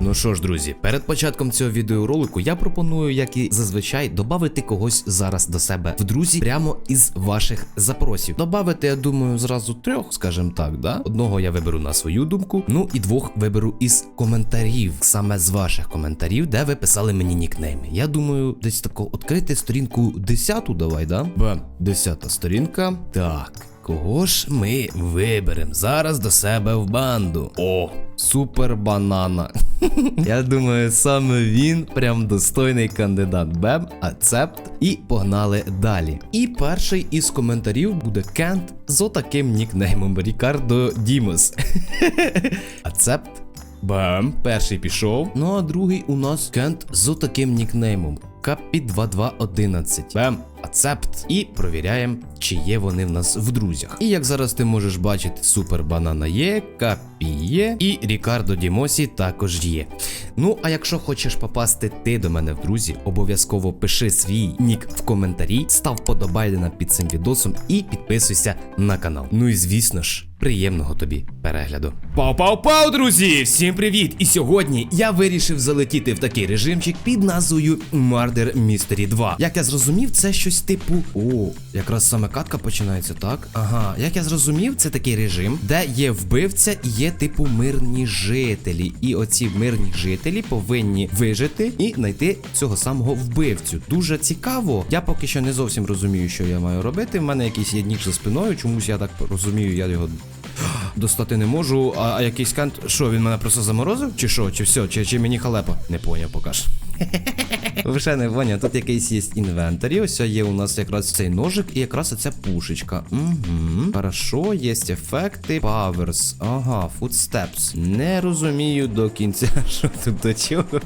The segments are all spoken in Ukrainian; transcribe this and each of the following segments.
Ну що ж, друзі, перед початком цього відеоролику я пропоную, як і зазвичай, додати когось зараз до себе в друзі прямо із ваших запросів. Добавити, я думаю, зразу трьох, скажімо так, да? Одного я виберу на свою думку, ну і двох виберу із коментарів, саме з ваших коментарів, де ви писали мені нікнейми. Я думаю, десь тако відкрити сторінку 10 давай, да? Б, 10 сторінка. Так. Кого ж ми виберемо зараз до себе в банду? О, супер банана. Я думаю, саме він прям достойний кандидат Бем, ацепт. І погнали далі. І перший із коментарів буде Кент з отаким нікнеймом Рікардо Дімос. Ацепт. Бем, перший пішов. Ну а другий у нас Кент з отаким нікнеймом. Капі 2211. Бем, ацепт. І провіряємо, чи є вони в нас в друзях. І як зараз ти можеш бачити, супер банана є, Капі є, і Рікардо Дімосі також є. Ну, а якщо хочеш попасти ти до мене в друзі, обов'язково пиши свій нік в коментарі, став подобайдена під цим відосом і підписуйся на канал. Ну і звісно ж. Приємного тобі перегляду. Пау-пау-пау, друзі! Всім привіт! І сьогодні я вирішив залетіти в такий режимчик під назвою Murder Mystery 2. Як я зрозумів, це щось типу. О, якраз саме катка починається, так? Ага, як я зрозумів, це такий режим, де є вбивця і є типу мирні жителі. І оці мирні жителі повинні вижити і знайти цього самого вбивцю. Дуже цікаво. Я поки що не зовсім розумію, що я маю робити. В мене якийсь є ніж за спиною, чомусь я так розумію, я його. Достати не можу, а, а якийсь кант. Що, він мене просто заморозив? Чи що? Чи все? Чи, чи мені халепа? Не поняв, покаж. Вже не поняв, тут якийсь є інвентарі. Ось є у нас якраз цей ножик і якраз оця пушечка. Угу. Хорошо, є ефекти. Powers. Ага, footsteps. Не розумію до кінця, що тут до чого.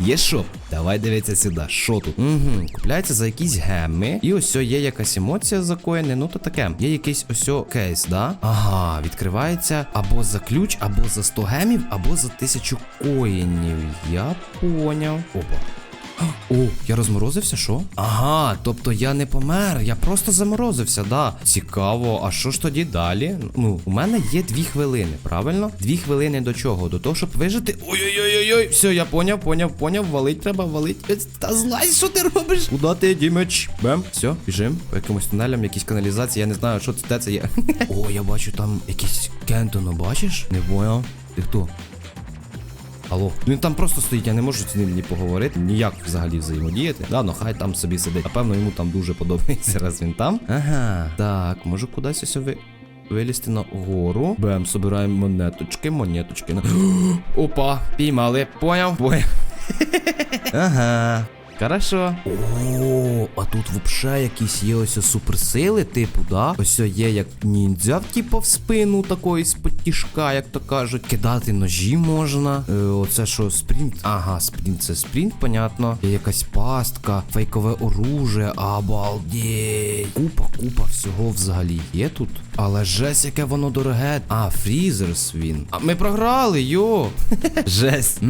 Є шоп. Давай дивіться сюди. Що тут? Угу. Купляється за якісь геми. І ось є якась емоція закоєна. Ну то таке. Є якийсь ось кейс, да? Ага, відкривається або за ключ, або за 100 гемів, або за 1000 коїнів. Я поняв. Опа. О, я розморозився, що? Ага, тобто я не помер, я просто заморозився, да. Цікаво, а що ж тоді далі? Ну, у мене є дві хвилини, правильно? Дві хвилини до чого? До того, щоб вижити. Ой-ой-ой-ой, все, я поняв, поняв, поняв. Валить треба, валить. Е, Та злазь, що ти робиш? Куда ти, Дімеч? Бем, все, біжим. По якимось тунелям, якісь каналізації, я не знаю, що це це є. О, я бачу там якийсь кентоно, бачиш? Не поняв. Ти хто? Алло, ну він там просто стоїть, я не можу з ним ні поговорити, ніяк взагалі взаємодіяти. Да, ну хай там собі сидить. Напевно, йому там дуже подобається, раз він там. Ага. Так, можу кудись ось ви. Вилізти на гору. Бем, собираємо монеточки, монеточки. Опа, піймали. Поняв? Поняв. ага. Хорошо. О, а тут вообще якісь є ось суперсили, типу, да? Ось є як ніндзя, типу, в спину такої з-під як то кажуть. Кидати ножі можна. Е, оце що, спринт? Ага, спринт це спринт, понятно. Є якась пастка, фейкове оружие, обалдеть. Купа, купа всього взагалі є тут. Але жесть, яке воно дороге. А, фрізерс він. А ми програли, йо. Жесть.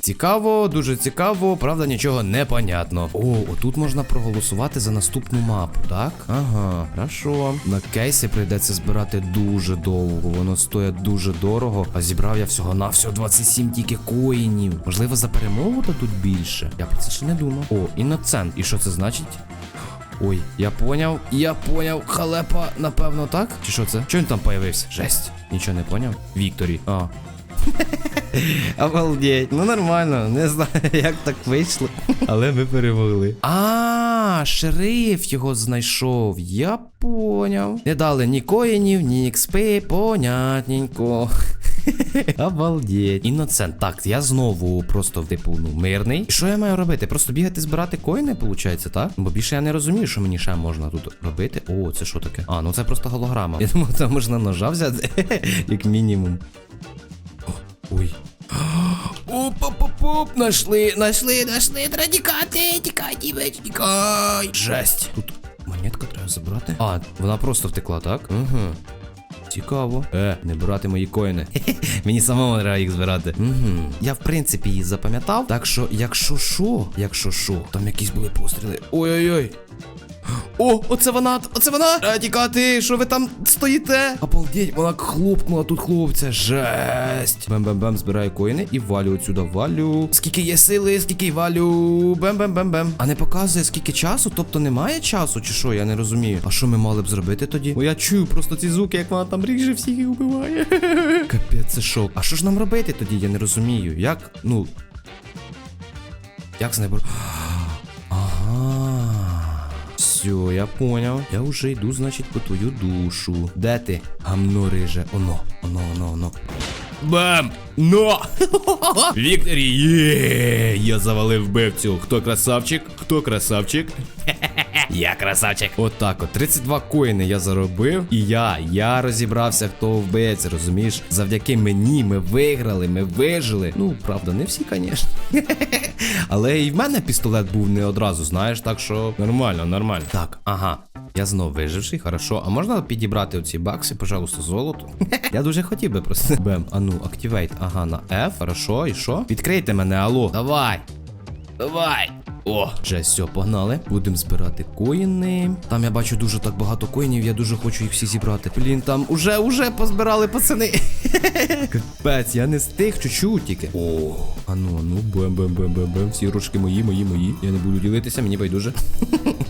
Цікаво, дуже цікаво, правда, нічого не понятно. О, отут можна проголосувати за наступну мапу, так? Ага, хорошо. На кейси прийдеться збирати дуже довго. Воно стоїть дуже дорого. А зібрав я всього на всього 27 тільки коїнів. Можливо, за перемогу дадуть більше. Я про це ще не думав. О, іноцент. І що це значить? Ой, я поняв, я поняв. Халепа, напевно, так? Чи що це? Чого він там появився? Жесть. Нічого не поняв. Вікторі. А. Обалдеть. Ну нормально, не знаю, як так вийшло. Але ми перемогли. А, шериф його знайшов. Я поняв. Не дали ні коїнів, ні експи, понятненько. Обалдеть. Іноцент. Так, я знову просто типу, ну, мирний. І що я маю робити? Просто бігати збирати коїни, виходить, так? Бо більше я не розумію, що мені ще можна тут робити. О, це що таке? А, ну це просто голограма. Я думав, там можна ножа взяти, як мінімум. Ой. Оп-оп-оп, нашли, нашли, нашли, треба тікати, тікай. Жесть. Тут монетка треба забрати. А, вона просто втекла, так? Угу. Цікаво. Е, не брати мої коїни. Мені самому треба їх збирати. Угу. Я, в принципі, її запам'ятав. Так що, якщо що, якщо що, там якісь були постріли. Ой-ой-ой. О, оце вона, оце вона! Треба тікати, що ви там стоїте? Обалдеть, вона хлопнула тут хлопця. Жесть. Бем-бем-бем, збираю коїни і валю отсюда, валю. Скільки є сили, скільки валю. Бем-бем-бем-бем. А не показує скільки часу, тобто немає часу, чи що, я не розумію. А що ми мали б зробити тоді? Бо я чую просто ці звуки, як вона там ріже всіх і вбиває. Капець, це шок. А що ж нам робити тоді? Я не розумію. Як, ну. Як з нею? Все, я понял. Я уже йду, значить, по твою душу. Де ти? Гамно риже. Оно, оно, оно, оно. Бам! Но! Вікторі, є! Я завалив вбивцю. Хто красавчик? Хто красавчик? Я красавчик. Отак от. 32 коїни я заробив. І я, я розібрався, хто вбивця, розумієш? Завдяки мені ми виграли, ми вижили. Ну, правда, не всі, звісно. Але і в мене пістолет був не одразу, знаєш, так що нормально, нормально. Так, ага. Я знов виживший, хорошо. А можна підібрати оці бакси, пожалуйста, золото? Я дуже хотів би просто. Бем, а ну, активейт, ага, на F, хорошо, і що? Відкрийте мене, алло. Давай. Давай. О, вже все, погнали. Будемо збирати коїни. Там я бачу дуже так багато коїнів, я дуже хочу їх всі зібрати. Блін, там уже, уже позбирали пацани. Капець, я не встиг чуть-чуть тільки. О, ану, ану, бем, бем, бем, бем, бем. Всі грошки мої, мої, мої. Я не буду ділитися, мені байдуже.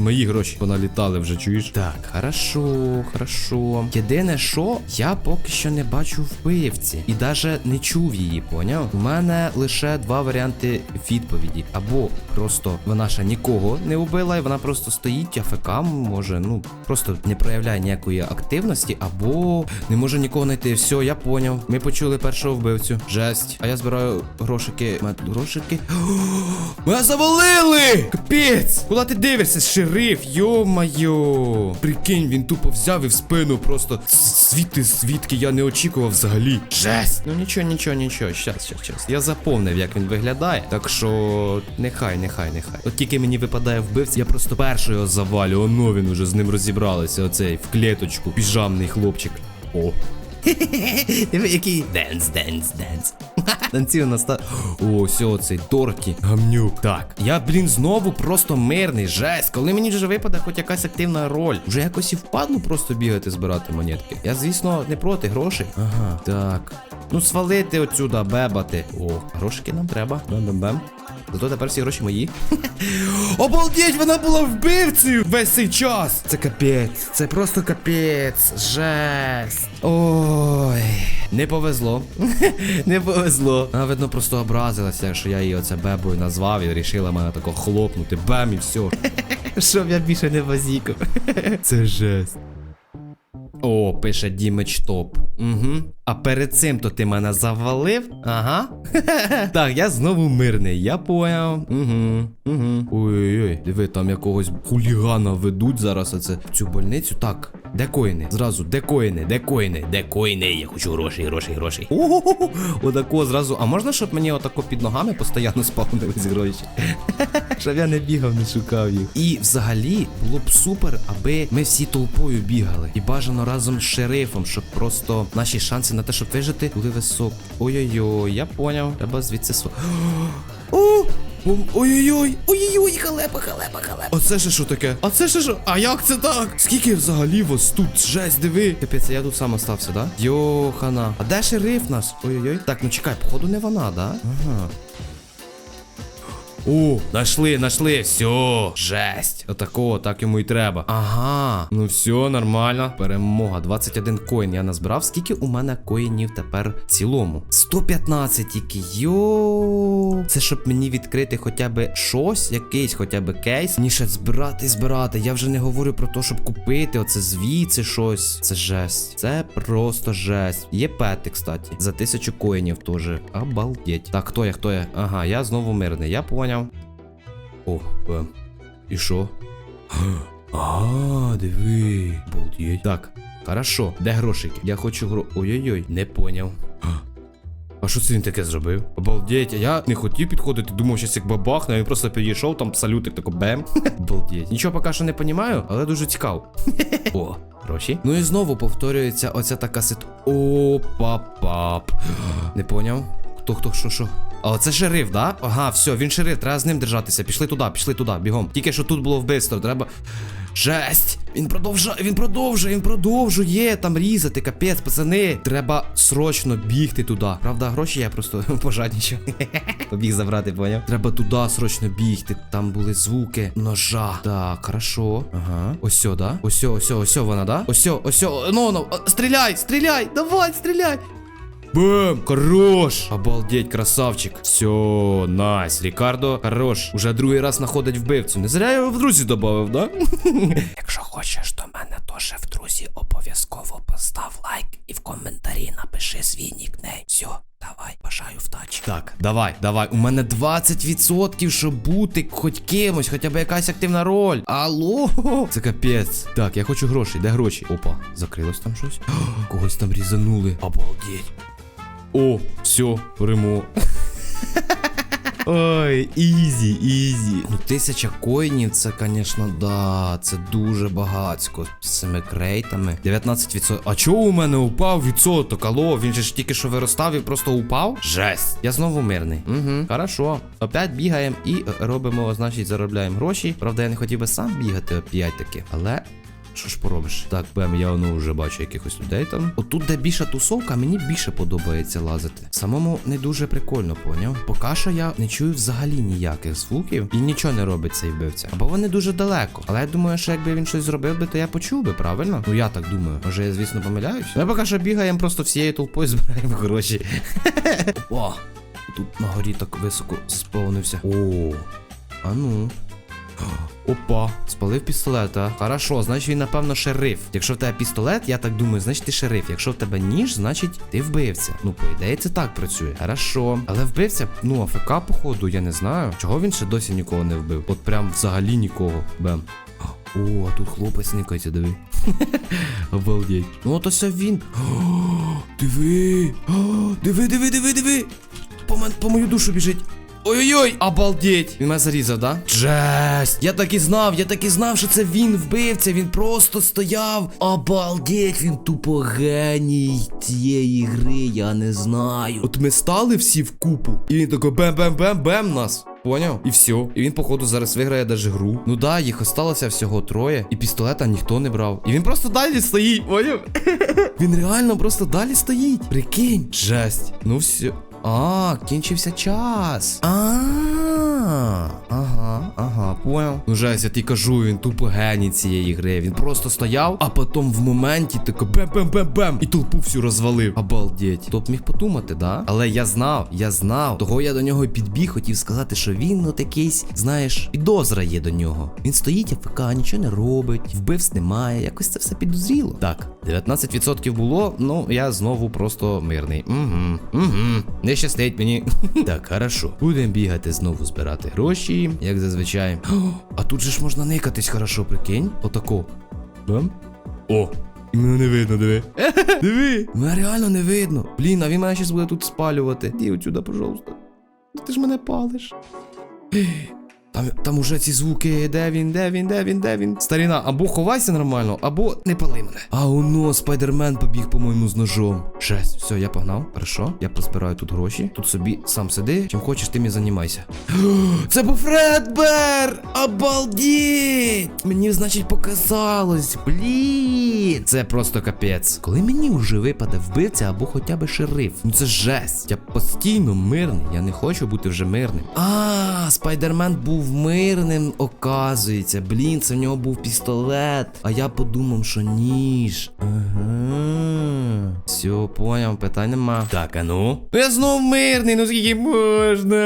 Мої гроші поналітали вже, чуєш? Так, хорошо, хорошо. Єдине, що я поки що не бачу вбивці. І навіть не чув її, поняв? У мене лише два варіанти відповіді. Або просто вона ще нікого не вбила, і вона просто стоїть АФК, може, ну, просто не проявляє ніякої активності, або не може нікого знайти. Все, я поняв. Ми почули першого вбивцю. Жесть. А я збираю грошики. Грошики. Мене завалили! Капець! Куди ти дивишся, шериф? Йо-майо! Прикинь, він тупо взяв і в спину просто звідти, звідки я не очікував взагалі. Жесть! Ну нічого, нічого, нічого. Щас, щас, щас. Я заповнив, як він виглядає. Так що нехай, нехай, нехай. От тільки мені випадає вбивця, я просто перший його завалю. Оно він уже з ним розібралися. Оцей в клеточку. Піжамний хлопчик. О. Який денс, денс, денс. Танцює на ста. О, все, цей дорки. Гамнюк. Так. Я, блін, знову просто мирний. Жесть. Коли мені вже випаде хоч якась активна роль. Вже якось і впадну просто бігати збирати монетки. Я, звісно, не проти грошей. Ага. Так. Ну, свалити отсюда, бебати. О, грошики нам треба. Бем-бем-бем. Зато тепер всі гроші мої. Обалдеть, вона була вбивцею весь цей час. Це капець, це просто капець. Жесть. Ой. Не повезло. Не повезло. Вона, видно, просто образилася, що я її оце бебою назвав і вирішила мене тако хлопнути. Бем і все. Щоб я більше не базікав. Це жесть. О, пише Дімич топ. Угу. А перед цим то ти мене завалив? Ага. так, я знову мирний, я поняв. Угу. Угу. Ой-ой-ой, диви, там якогось хулігана ведуть зараз оце цю больницю. Так, де коїни? Зразу, де коїни? Де коїни? Де коїни? Я хочу грошей, грошей, грошей. О-о-о! Отако зразу. А можна, щоб мені отако під ногами постійно спавнились гроші? Щоб я не бігав, не шукав їх. І взагалі було б супер, аби ми всі толпою бігали. І бажано разом з шерифом, щоб просто наші шанси на те, щоб вижити, були високі. Ой-ой-ой, я поняв. Треба звідси сво. Бум- Ой-ой-ой, ой-ой-ой, халепа, халепа, халепа. А це ще що таке? А це ще що? А як це так? Скільки взагалі вас тут? Жесть, диви. Капець, я тут сам остався, да? Йохана. А де шериф нас? Ой-ой-ой. Так, ну чекай, походу не вона, да? Ага. О, нашли, нашли, все, жесть. Отакого, так йому і треба. Ага, ну все, нормально. Перемога. 21 коін я назбирав. Скільки у мене коїнів тепер в цілому? 115 тільки. Йо. Це щоб мені відкрити хоча б щось, якийсь хоча б кейс. Ніше збирати, збирати. Я вже не говорю про те, щоб купити оце звідси щось. Це жесть. Це просто жесть. Є пети, кстати. За тисячу коїнів теж. Обалдеть. Так, хто я, хто я? Ага, я знову мирний. Я поняв. О, е. І що? А, диви. Обалдеть. Так, хорошо. Де грошики? Я хочу гро. Ой-ой-ой, не поняв. А що це він таке зробив? Обалдеть, а я не хотів підходити, думав, щось як бабахне, а він просто підійшов, там салютик тако бем. Обалдеть. Нічого поки що не понімаю, але дуже цікаво. О, гроші. Ну і знову повторюється оця така сит. О, пап-пап. Не поняв? Хто, хто, що, що? О, це шериф, да? Ага, все, він шериф, треба з ним держатися. Пішли туди, пішли туди, бігом. Тільки що тут було вбивство, треба. Жесть! Він продовжує, він продовжує, він продовжує там різати, капець, пацани. Треба срочно бігти туди. Правда, гроші я просто пожаднічав. Побіг забрати, поняв? Треба туди срочно бігти. Там були звуки ножа. Так, хорошо. Ага. Ось, да? Ось, ось, ось вона, да? Ось, ось, ну, ну, стріляй, стріляй, давай, стріляй. Бэм! Хорош! Обалдеть, красавчик. Все, найс. Рікардо, хорош. Уже другий раз знаходить вбивцю. Не зря я його в друзі додав, да? Якщо хочеш до мене теж в друзі, обов'язково постав лайк і в коментарі напиши свій нікнейм. Все, давай, бажаю вдачі. Так, давай, давай. У мене 20%, щоб бути хоч кимось, хоча б якась активна роль. Алло, це капець. Так, я хочу гроші. Де гроші? Опа, закрилось там щось. Когось там різанули. Обалдеть. О, все, Римо. Ой, ізі, ізі. Ну, тисяча коїнів, це, звісно, да, це дуже багатсько. З цими крейтами. 19%. А чого у мене упав відсоток? Алло, він же ж тільки що виростав і просто упав? Жесть. Я знову мирний. Угу, хорошо. Опять бігаємо і е, робимо, значить, заробляємо гроші. Правда, я не хотів би сам бігати опять таки, але. Що ж поробиш? Так, бем, я ну вже бачу якихось людей там. Отут, де більша тусовка, мені більше подобається лазити. Самому не дуже прикольно, поняв? Поки що я не чую взагалі ніяких звуків і нічого не робить цей вбивця. Або вони дуже далеко. Але я думаю, що якби він щось зробив би, то я почув би, правильно? Ну я так думаю. Може, я, звісно, помиляюсь. Ми поки що бігаємо просто всією толпою збираємо гроші. О, тут на горі так високо сповнився. О, а ну. Опа, спалив пістолета. Хорошо, значить він, напевно, шериф. Якщо в тебе пістолет, я так думаю, значить ти шериф. Якщо в тебе ніж, значить ти вбивця. Ну, по ідеї, це так працює. Хорошо. Але вбивця, ну, АФК, походу, я не знаю. Чого він ще досі нікого не вбив? От прям взагалі нікого. Бем. О, а тут хлопець никається, диви. Обалдеть. Ну от ось він. Диви. Диви, диви, диви, диви. По мою душу біжить. Ой-ой-ой, обалдеть! Він мене зарізав, да? Жесть! Я так і знав, я так і знав, що це він вбивця, він просто стояв. Обалдеть, він тупо геній цієї гри, я не знаю. От ми стали всі в купу, і він такий бем-бем-бем-бем нас. Поняв? І все. І він, походу, зараз виграє даже гру. Ну да, їх осталося всього троє, і пістолета ніхто не брав. І він просто далі стоїть, поняв? Він реально просто далі стоїть. Прикинь. Жесть. Ну все. А, кінчився час. А, ага, ага, понял. Ну жесть, я ті кажу, він тупо геній цієї гри. Він просто стояв, а потім в моменті тако бем-бем-бем-бем. І толпу всю розвалив. Обалдеть. Хто міг подумати, да? Але я знав, я знав. Того я до нього підбіг, хотів сказати, що він от якийсь, знаєш, підозра є до нього. Він стоїть АФК, нічого не робить, вбивств немає. Якось це все підозріло. Так, 19% було, ну я знову просто мирний. Угу, угу. Не щастить мені. так, хорошо. Будемо бігати знову збирати гроші, як зазвичай. А тут же ж можна никатись хорошо, прикинь. Отако. Бам. О! І мене не видно, диви. диви. Мене реально не видно. Блін, а він мене щось буде тут спалювати. Іди отсюда, пожалуйста. Ти ж мене палиш. Там, там уже ці звуки, де він, де він, де він, де він. Старіна, або ховайся нормально, або не пали мене. А оно, спайдермен побіг, по-моєму, з ножом. Жесть, все, я погнав. Хорошо, я позбираю тут гроші. Тут собі сам сиди. Чим хочеш, тим і займайся. Це був Фредбер! Обалдіть! Мені, значить, показалось. Блін. Це просто капець. Коли мені вже випаде вбивця або хоча б шериф. Ну це жесть. Я постійно мирний. Я не хочу бути вже мирним. А, спайдермен був мирним, оказується. Блін, це в нього був пістолет. А я подумав, що ніж. Ага. Все, поняв, питань нема. Так, а ну. Ну я знов мирний, ну скільки можна?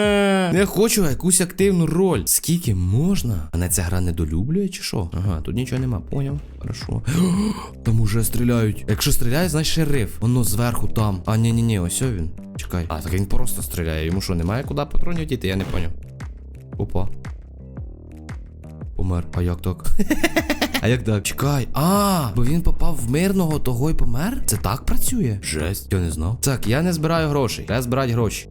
Я хочу якусь активну роль. Скільки можна? Мене ця гра недолюблює чи що? Ага, тут нічого нема, поняв. Хорошо. Там уже стріляють. Якщо стріляють, значить шериф. Воно зверху там. А, ні, ні, ні, ось він. Чекай. А, так він просто стріляє. Йому що, немає куди патронів діти? Я не поняв. Опа. Помер. А як так? А як так? Чекай. А, бо він попав в мирного, того й помер? Це так працює? Жесть, я не знав. Так, я не збираю грошей. Треба збирати гроші.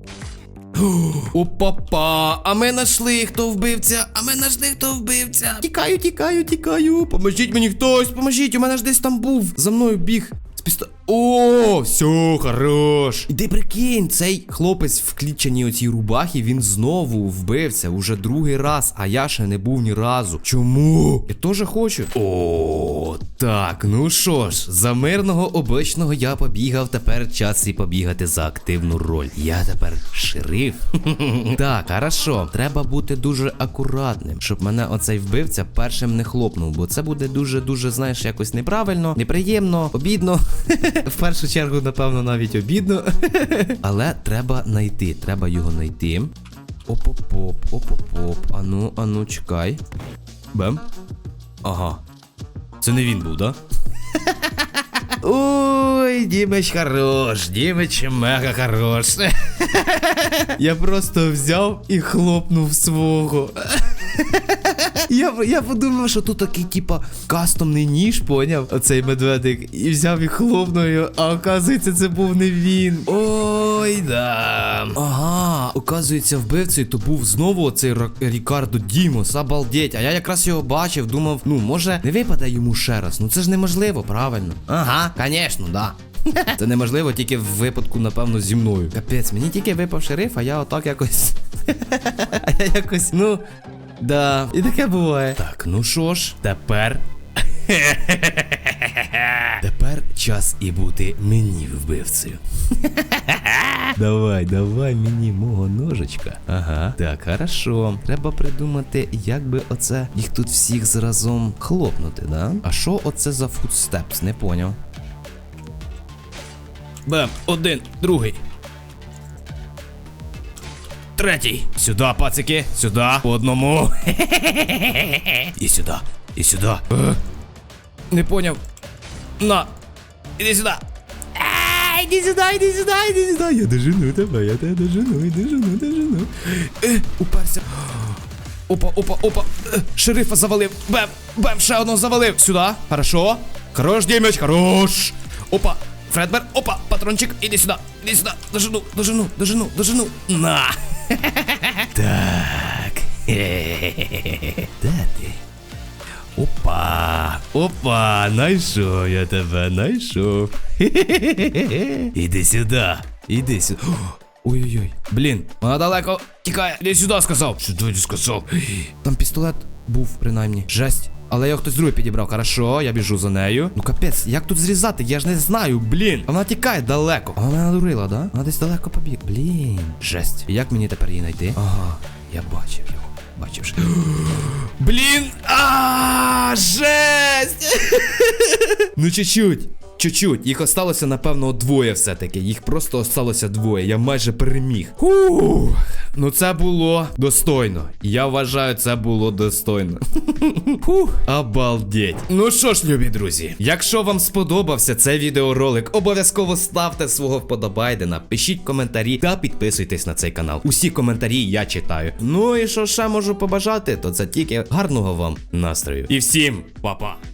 Опа-па! А ми знайшли, хто вбивця! А ми знайшли, хто вбивця! Тікаю, тікаю, тікаю! Поможіть мені хтось! Поможіть! У мене ж десь там був! За мною біг! З пісто... О, все, хорош. І ти прикинь, цей хлопець в клітчаній оцій рубахі, він знову вбився уже другий раз, а я ще не був ні разу. Чому? Я теж хочу. О, так, ну що ж, за мирного обичного я побігав, тепер час і побігати за активну роль. Я тепер шериф. Так, хорошо. Треба бути дуже акуратним, щоб мене оцей вбивця першим не хлопнув, бо це буде дуже-дуже, знаєш, якось неправильно, неприємно, обідно. В першу чергу, напевно, навіть обідно. Але треба знайти, треба його знайти. Оп-оп-оп, оп-оп-оп. Ану, ану, чекай. Бем. Ага. Це не він був, да? Ой, Дімич хорош, Дімич мега хорош. Я просто взяв і хлопнув свого. Я, я подумав, що тут такий, типа, кастомний ніж, поняв, оцей медведик, і взяв і хлопнув а оказується, це був не він. Ой, да. Ага, оказується, вбивцею то був знову оцей Рікардо Дімос, обалдеть. А я якраз його бачив, думав, ну, може, не випаде йому ще раз. Ну це ж неможливо, правильно. Ага, звісно, да. Це неможливо тільки в випадку, напевно, зі мною. Капець, мені тільки випав шериф, а я отак якось. А я якось, ну. Да, і таке буває. Так, ну що ж, тепер. Тепер час і бути мені вбивцею. давай, давай мені мого ножичка. Ага. Так, хорошо. Треба придумати, як би оце їх тут всіх зразом хлопнути, да? А що оце за футстепс? Не поняв. Бем, один, другий. Третій. Сюди, пацики, сюди. По одному. І сюди, і сюди. Е? Не поняв. На. Іди сюди. А, Іди сюди, іди сюди, іди сюди. Я дожену тебе, я тебе дожену, і дожену, дожену. Е, уперся. Опа, опа, опа. Е, шерифа завалив. Бем, бем, ще одного завалив. Сюди. Хорошо. Хорош, Дімеч, хорош. Опа. Фредбер, опа, патрончик, іди сюди, іди сюди, дожену, дожену, дожену, дожену. На. Так. Де ти? Опа! Опа! Найшов я тебе, найшов. Іди сюди. Іди сюди. Ой-ой-ой. Блін, вона далеко тікає. Іди сюди сказав. Сюди сказав. Там пістолет був, принаймні. Жесть. Але його хтось другий підібрав. Хорошо, я біжу за нею. Ну капець, як тут зрізати? Я ж не знаю, блін. Вона тікає далеко. А вона надурила, да? Вона десь далеко побіг. Блін. Жесть. Як мені тепер її знайти? Ага, я бачив його. Бачив. Блін! А, жесть! Ну чуть-чуть. Чуть-чуть, їх осталося, напевно, двоє все-таки. Їх просто осталося двоє. Я майже переміг. Фух. Ну це було достойно. Я вважаю, це було достойно. Фух, обалдеть. Ну що ж, любі друзі, якщо вам сподобався цей відеоролик, обов'язково ставте свого вподобайдена, пишіть коментарі та підписуйтесь на цей канал. Усі коментарі я читаю. Ну і що ще можу побажати, то це тільки гарного вам настрою. І всім па-па!